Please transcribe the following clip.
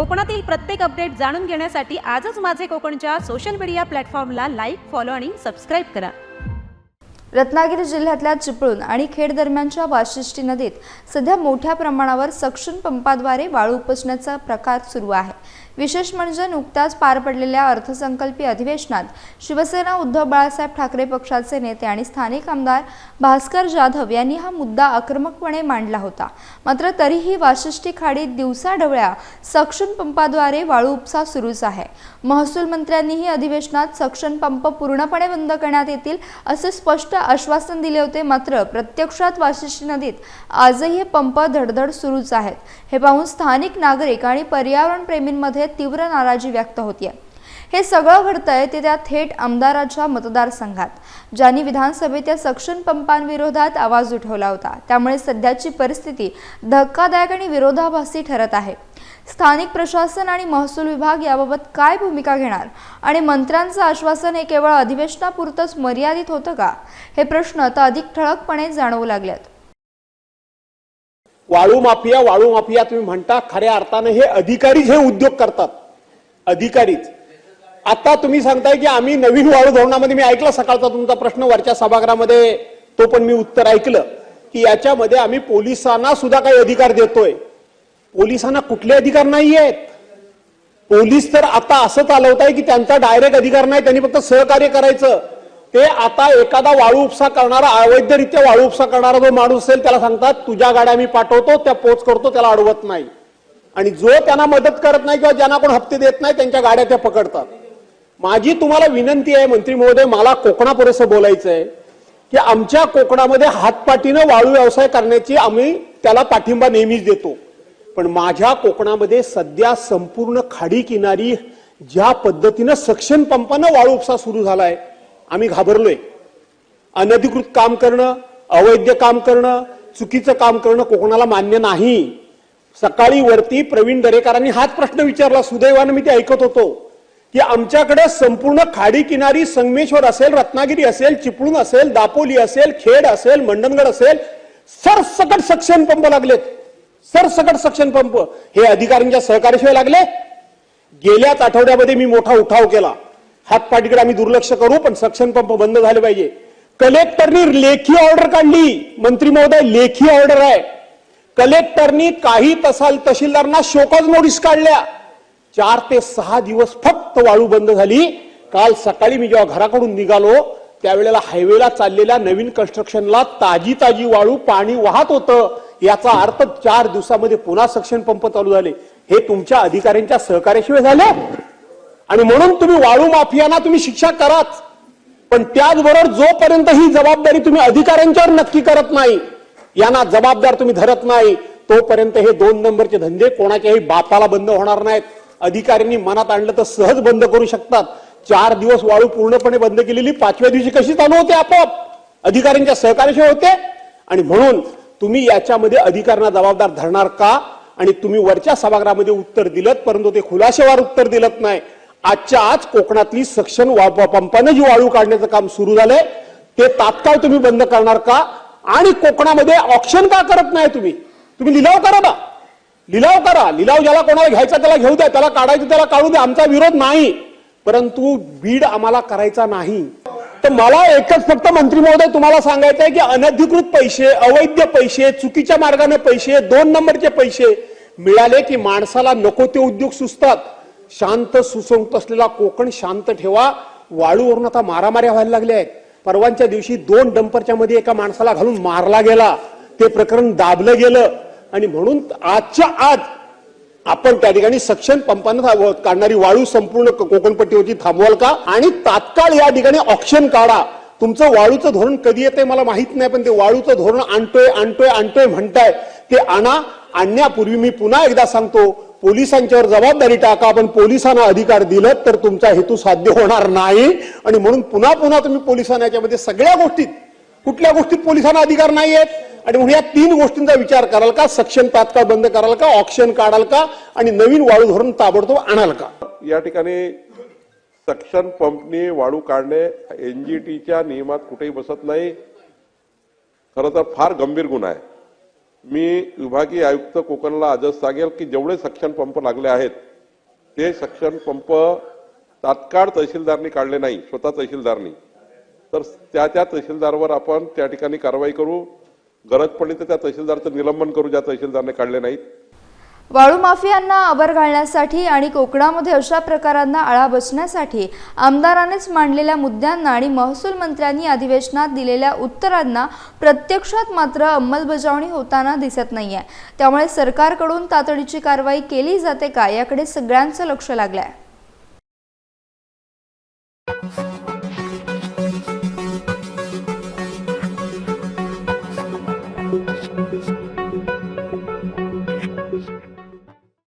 कोकणातील प्रत्येक अपडेट जाणून घेण्यासाठी आजच माझे कोकणच्या सोशल मीडिया प्लॅटफॉर्मला लाईक फॉलो आणि सबस्क्राईब करा. रत्नागिरी जिल्ह्यातल्या चिपळूण आणि खेड दरम्यानच्या वाशिष्ठी नदीत सध्या मोठ्या प्रमाणावर सक्शन पंपाद्वारे वाळू उपसण्याचा प्रकार सुरू आहे. विशेष म्हणजे नुकत्याच पार पडलेल्या अर्थसंकल्पीय अधिवेशनात शिवसेना उद्धव बाळासाहेब ठाकरे पक्षाचे नेते आणि स्थानिक आमदार भास्कर जाधव यांनी हा मुद्दा आक्रमकपणे मांडला होता. मात्र तरीही वाशिष्ठी खाडीत दिवसाढवळ्या सक्षम पंपाद्वारे वाळू उपसा सुरूच आहे. महसूल मंत्र्यांनीही अधिवेशनात सक्षम पंप पूर्णपणे बंद करण्यात येतील असे स्पष्ट आश्वासन दिले होते. मात्र प्रत्यक्षात वाशिष्ठी नदीत आजही हे पंप धडधड सुरूच आहेत. हे पाहून स्थानिक नागरिक आणि पर्यावरण प्रेमींमध्ये तीव्र नाराजी व्यक्त होतीये. हे सगळं घडतंय ते त्या थेट आमदाराच्या मतदारसंघात ज्यांनी विधानसभेत या सक्षम पंपांविरोधात आवाज उठवला होता. त्यामुळे सध्याची परिस्थिती धक्कादायक आणि विरोधाभासी ठरत आहे. स्थानिक प्रशासन आणि महसूल विभाग याबाबत काय भूमिका घेणार? आणि मंत्र्यांचं आश्वासन हे केवळ अधिवेशनापुरतंच मर्यादित होतं का? हे प्रश्न आता अधिक ठळकपणे जाणवू लागलेत. वाळू माफिया वाळू माफिया तुम्ही म्हणता खऱ्या अर्थाने हे अधिकारीच हे उद्योग करतात. अधिकारीच. आता तुम्ही सांगताय की आम्ही नवीन वाळू धोरणामध्ये मी ऐकलं सकाळचा तुमचा प्रश्न वरच्या सभागृहामध्ये तो पण मी उत्तर ऐकलं की याच्यामध्ये आम्ही पोलिसांना सुद्धा काही अधिकार देतोय. पोलिसांना कुठले अधिकार नाही आहेत पोलीस तर आता असं चालवत आहे की त्यांचा डायरेक्ट अधिकार नाही त्यांनी फक्त सहकार्य करायचं. ते आता एखादा वाळू उपसा करणारा अवैधरित्या वाळू उपसा करणारा जो माणूस असेल त्याला सांगतात तुझ्या गाड्या मी पाठवतो त्या पोच करतो त्याला अडवत नाही. आणि जो त्यांना मदत करत नाही किंवा ज्यांना कोण हप्ते देत नाही त्यांच्या गाड्या त्या पकडतात. माझी तुम्हाला विनंती आहे मंत्री महोदय मला कोकणापुरेसं बोलायचं आहे की आमच्या कोकणामध्ये हातपाटीनं वाळू व्यवसाय करण्याची आम्ही त्याला पाठिंबा नेहमीच देतो. पण माझ्या कोकणामध्ये सध्या संपूर्ण खाडी किनारी ज्या पद्धतीनं सक्षम पंपानं वाळू उपसा सुरू झालाय आम्ही घाबरलोय. अनधिकृत काम करणं अवैध काम करणं चुकीचं काम करणं कोकणाला मान्य नाही. सकाळी वरती प्रवीण दरेकरांनी हाच प्रश्न विचारला. सुदैवानं मी ते ऐकत होतो की आमच्याकडे संपूर्ण खाडी किनारी संगमेश्वर असेल रत्नागिरी असेल चिपळूण असेल दापोली असेल खेड असेल मंडणगड असेल सरसकट सक्शन पंप लागलेत. सरसकट सक्शन पंप हे अधिकाऱ्यांच्या सहकार्याशिवाय लागले? गेल्याच आठवड्यामध्ये मी मोठा उठाव केला. हातपाटीकडे आम्ही दुर्लक्ष करू पण सक्शन पंप बंद झाले पाहिजे. कलेक्टरनी लेखी ऑर्डर काढली. मंत्री महोदय लेखी ऑर्डर आहे. कलेक्टरनी काही तसाल तहसीलदारांना शोकॉज नोटीस काढल्या. चार ते सहा दिवस फक्त वाळू बंद झाली. काल सकाळी मी जेव्हा घराकडून निघालो त्यावेळेला हायवेला चाललेल्या नवीन कन्स्ट्रक्शनला ताजी ताजी वाळू पाणी वाहत होतं. याचा अर्थ चार दिवसामध्ये पुन्हा सक्शन पंप चालू झाले. हे तुमच्या अधिकाऱ्यांच्या सहकार्याशिवाय झाले? आणि म्हणून तुम्ही वाळू माफियांना तुम्ही शिक्षा कराच. पण त्याचबरोबर जोपर्यंत ही जबाबदारी तुम्ही अधिकाऱ्यांच्यावर नक्की करत नाही यांना जबाबदार तुम्ही धरत नाही तोपर्यंत हे दोन नंबरचे धंदे कोणाच्याही बापाला बंद होणार नाहीत. अधिकाऱ्यांनी मनात आणलं तर सहज बंद करू शकतात. चार दिवस वाळू पूर्णपणे बंद केलेली पाचव्या दिवशी कशी चालू होते आपोआप? अधिकाऱ्यांच्या सहकार्याशिवाय होते? आणि म्हणून तुम्ही याच्यामध्ये अधिकाऱ्यांना जबाबदार धरणार का? आणि तुम्ही वरच्या सभागृहामध्ये उत्तर दिलं परंतु ते खुलाशेवार उत्तर दिलं नाही. आजच्या आज कोकणातली सक्षम पंपानं जी वाळू काढण्याचं काम सुरू झालंय ते तात्काळ तुम्ही बंद करणार का? आणि कोकणामध्ये ऑप्शन का करत नाही तुम्ही? तुम्ही लिलाव करा ना लिलाव करा. लिलाव ज्याला कोणाला घ्यायचा त्याला घेऊ द्या. त्याला काढायचं त्याला काढू द्या. आमचा विरोध नाही. परंतु बीड आम्हाला करायचा नाही. तर मला एकच फक्त मंत्री महोदय तुम्हाला सांगायचं आहे की अनधिकृत पैसे अवैध पैसे चुकीच्या मार्गाने पैसे दोन नंबरचे पैसे मिळाले की माणसाला नको ते उद्योग सुचतात. शांत सुसंत असलेला कोकण शांत ठेवा. वाळूवरून आता मारामाऱ्या व्हायला लागल्या आहेत. परवांच्या दिवशी दोन डंपरच्या मध्ये एका माणसाला घालून मारला गेला. ते प्रकरण दाबलं गेलं. आणि म्हणून आजच्या आज आपण त्या ठिकाणी सक्षम पंपानं काढणारी वाळू संपूर्ण कोकणपट्टीवरती थांबवाल का? आणि तात्काळ या ठिकाणी ऑप्शन काढा. तुमचं वाळूचं धोरण कधी येते मला माहीत नाही पण ते वाळूचं धोरण आणतोय आणतोय आणतोय म्हणताय ते आणा आणण्यापूर्वी मी पुन्हा एकदा सांगतो पोलिसांच्यावर जबाबदारी टाका आपण पोलिसांना अधिकार दिलं तर तुमचा हेतू साध्य होणार नाही. आणि म्हणून पुन्हा पुन्हा तुम्ही पोलिसांना याच्यामध्ये सगळ्या गोष्टीत कुठल्या गोष्टीत पोलिसांना अधिकार नाही आहेत आणि म्हणून या तीन गोष्टींचा विचार कराल का? सक्षम तात्काळ बंद कराल का? ऑप्शन काढाल का? आणि नवीन वाळू धोरण ताबडतोब आणाल का? या ठिकाणी सक्शन पंपनी वाळू काढणे एनजीटीच्या नियमात कुठेही बसत नाही. खरं तर फार गंभीर गुन्हा आहे. मी विभागीय आयुक्त कोकणला आजच सांगेल की जेवढे सक्शन पंप लागले आहेत ते सक्शन पंप तात्काळ तहसीलदारनी काढले नाही स्वतः तहसीलदारनी. तर त्या त्या तहसीलदारवर आपण त्या ठिकाणी कारवाई करू. गरज पडली तर त्या तहसीलदारचं निलंबन करू ज्या तहसीलदारने काढले नाहीत. वाळू माफियांना आवर घालण्यासाठी आणि कोकणामध्ये अशा प्रकारांना आळा बसण्यासाठी आमदारानेच मांडलेल्या मुद्द्यांना आणि महसूल मंत्र्यांनी अधिवेशनात दिलेल्या उत्तरांना प्रत्यक्षात मात्र अंमलबजावणी होताना दिसत नाही आहे त्यामुळे सरकारकडून तातडीची कारवाई केली जाते का याकडे सगळ्यांचं लक्ष लागलं आहे